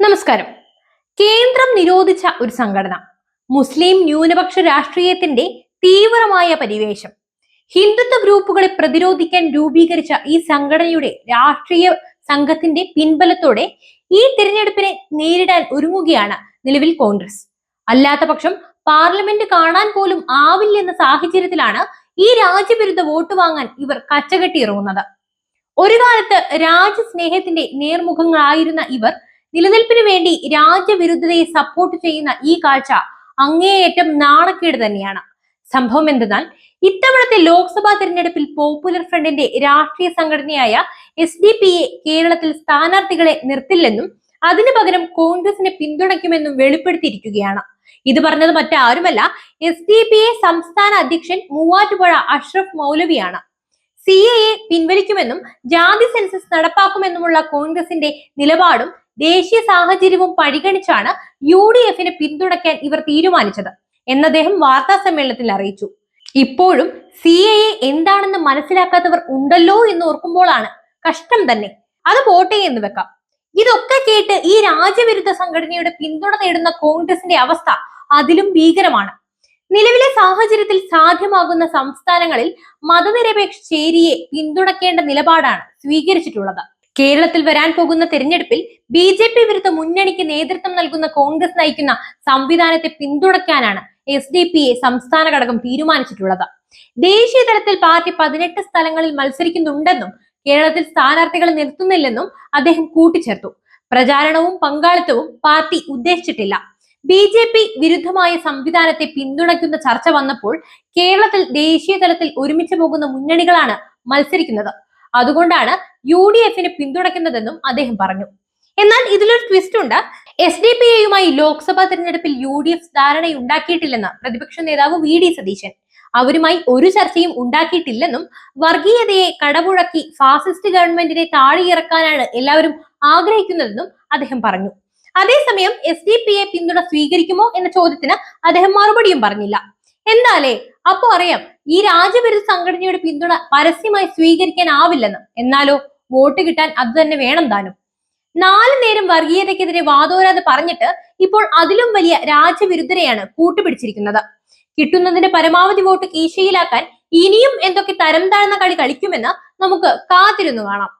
നമസ്കാരം. കേന്ദ്രം നിരോധിച്ച ഒരു സംഘടന മുസ്ലിം ന്യൂനപക്ഷ രാഷ്ട്രീയത്തിന്റെ തീവ്രമായ പരിവേഷം. ഹിന്ദുത്വ ഗ്രൂപ്പുകളെ പ്രതിരോധിക്കാൻ രൂപീകരിച്ച ഈ സംഘടനയുടെ രാഷ്ട്രീയ സംഘത്തിന്റെ പിൻബലത്തോടെ ഈ തിരഞ്ഞെടുപ്പിനെ നേരിടാൻ ഒരുങ്ങുകയാണ് നിലവിൽ കോൺഗ്രസ്. അല്ലാത്ത പക്ഷം പാർലമെന്റ് കാണാൻ പോലും ആവില്ലെന്ന സാഹചര്യത്തിലാണ് ഈ രാജ്യവിരുദ്ധ വോട്ട് വാങ്ങാൻ ഇവർ കച്ചകെട്ടി ഇറങ്ങുന്നത്. ഒരു കാലത്ത് രാജ്യസ്നേഹത്തിന്റെ നേർമുഖങ്ങളായിരുന്ന ഇവർ നിലനിൽപ്പിന് വേണ്ടി രാജ്യവിരുദ്ധതയെ സപ്പോർട്ട് ചെയ്യുന്ന ഈ കാഴ്ച അങ്ങേയറ്റം നാണക്കേട് തന്നെയാണ്. സംഭവം എന്തെന്നാൽ ഇത്തവണത്തെ ലോക്സഭാ തിരഞ്ഞെടുപ്പിൽ പോപ്പുലർ ഫ്രണ്ടിന്റെ രാഷ്ട്രീയ സംഘടനയായ എസ് ഡി പി എ കേരളത്തിൽ സ്ഥാനാർത്ഥികളെ നിർത്തില്ലെന്നും അതിനു പകരം കോൺഗ്രസിനെ പിന്തുണയ്ക്കുമെന്നും വെളിപ്പെടുത്തിയിരിക്കുകയാണ്. ഇത് പറഞ്ഞത് മറ്റാരുമല്ല എസ് ഡി പി എ സംസ്ഥാന അധ്യക്ഷൻ മൂവാറ്റുപുഴ അഷ്റഫ് മൗലവിയാണ്. സി എ പിൻവലിക്കുമെന്നും ജാതി സെൻസസ് നടപ്പാക്കുമെന്നുമുള്ള കോൺഗ്രസിന്റെ നിലപാടും ദേശീയ സാഹചര്യവും പരിഗണിച്ചാണ് യു ഡി എഫിനെ പിന്തുണയ്ക്കാൻ ഇവർ തീരുമാനിച്ചത് എന്ന് അദ്ദേഹം വാർത്താ സമ്മേളനത്തിൽ അറിയിച്ചു. ഇപ്പോഴും സി എ എ എന്താണെന്ന് മനസ്സിലാക്കാത്തവർ ഉണ്ടല്ലോ എന്ന് ഓർക്കുമ്പോഴാണ് കഷ്ടം തന്നെ. അത് പോട്ടെ എന്ന് വെക്കാം. ഇതൊക്കെ കേട്ട് ഈ രാജ്യവിരുദ്ധ സംഘടനയുടെ പിന്തുണ നേടുന്ന കോൺഗ്രസിന്റെ അവസ്ഥ അതിലും ഭീകരമാണ്. നിലവിലെ സാഹചര്യത്തിൽ സാധ്യമാകുന്ന സംസ്ഥാനങ്ങളിൽ മതനിരപേക്ഷ ചേരിയെ പിന്തുണയ്ക്കേണ്ട നിലപാടാണ് സ്വീകരിച്ചിട്ടുള്ളത്. കേരളത്തിൽ വരാൻ പോകുന്ന തെരഞ്ഞെടുപ്പിൽ ബി ജെ പി വിരുദ്ധ മുന്നണിക്ക് നേതൃത്വം നൽകുന്ന കോൺഗ്രസ് നയിക്കുന്ന സംവിധാനത്തെ പിന്തുണയ്ക്കാനാണ് എസ് ഡി പി എ സംസ്ഥാന ഘടകം തീരുമാനിച്ചിട്ടുള്ളത്. ദേശീയ തലത്തിൽ പാർട്ടി പതിനെട്ട് സ്ഥലങ്ങളിൽ മത്സരിക്കുന്നുണ്ടെന്നും കേരളത്തിൽ സ്ഥാനാർത്ഥികളെ നിർത്തുന്നില്ലെന്നും അദ്ദേഹം കൂട്ടിച്ചേർത്തു. പ്രചാരണവും പങ്കാളിത്തവും പാർട്ടി ഉദ്ദേശിച്ചിട്ടില്ല. ബി ജെ പി വിരുദ്ധമായ സംവിധാനത്തെ പിന്തുണയ്ക്കുന്ന ചർച്ച വന്നപ്പോൾ കേരളത്തിൽ ദേശീയ തലത്തിൽ ഒരുമിച്ച് പോകുന്ന മുന്നണികളാണ് മത്സരിക്കുന്നത്. അതുകൊണ്ടാണ് യു ഡി എഫിനെ പിന്തുണയ്ക്കുന്നതെന്നും അദ്ദേഹം പറഞ്ഞു. എന്നാൽ ഇതിലൊരു ട്വിസ്റ്റ് ഉണ്ട്. എസ് ഡി പി എയുമായി ലോക്സഭാ തെരഞ്ഞെടുപ്പിൽ യു ഡി എഫ് ധാരണയുണ്ടാക്കിയിട്ടില്ലെന്ന് പ്രതിപക്ഷ നേതാവ് വി ഡി സതീശൻ. അവരുമായി ഒരു ചർച്ചയും ഉണ്ടാക്കിയിട്ടില്ലെന്നും വർഗീയതയെ കടപുഴക്കി ഫാസിസ്റ്റ് ഗവൺമെന്റിനെ താഴെയിറക്കാനാണ് എല്ലാവരും ആഗ്രഹിക്കുന്നതെന്നും അദ്ദേഹം പറഞ്ഞു. അതേസമയം എസ് ഡി പി എ പിന്തുണ സ്വീകരിക്കുമോ എന്ന ചോദ്യത്തിന് അദ്ദേഹം മറുപടിയും പറഞ്ഞില്ല. എന്നാലേ അപ്പോ അറിയാം ഈ രാജ്യവിരുദ്ധ സംഘടനയുടെ പിന്തുണ പരസ്യമായി സ്വീകരിക്കാൻ ആവില്ലെന്ന് എന്നാലോ വോട്ട് കിട്ടാൻ അത് തന്നെ വേണം താനും. നാല് നേരം വർഗീയതയ്ക്കെതിരെ വാദോരാതെ പറഞ്ഞിട്ട് ഇപ്പോൾ അതിലും വലിയ രാജ്യവിരുദ്ധരെയാണ് കൂട്ടുപിടിച്ചിരിക്കുന്നത്. കിട്ടുന്നതിന്റെ പരമാവധി വോട്ട് കീശയിലാക്കാൻ ഇനിയും എന്തൊക്കെ തരം താഴ്ന്ന കളി കളിക്കുമെന്ന് നമുക്ക് കാത്തിരുന്നു കാണാം.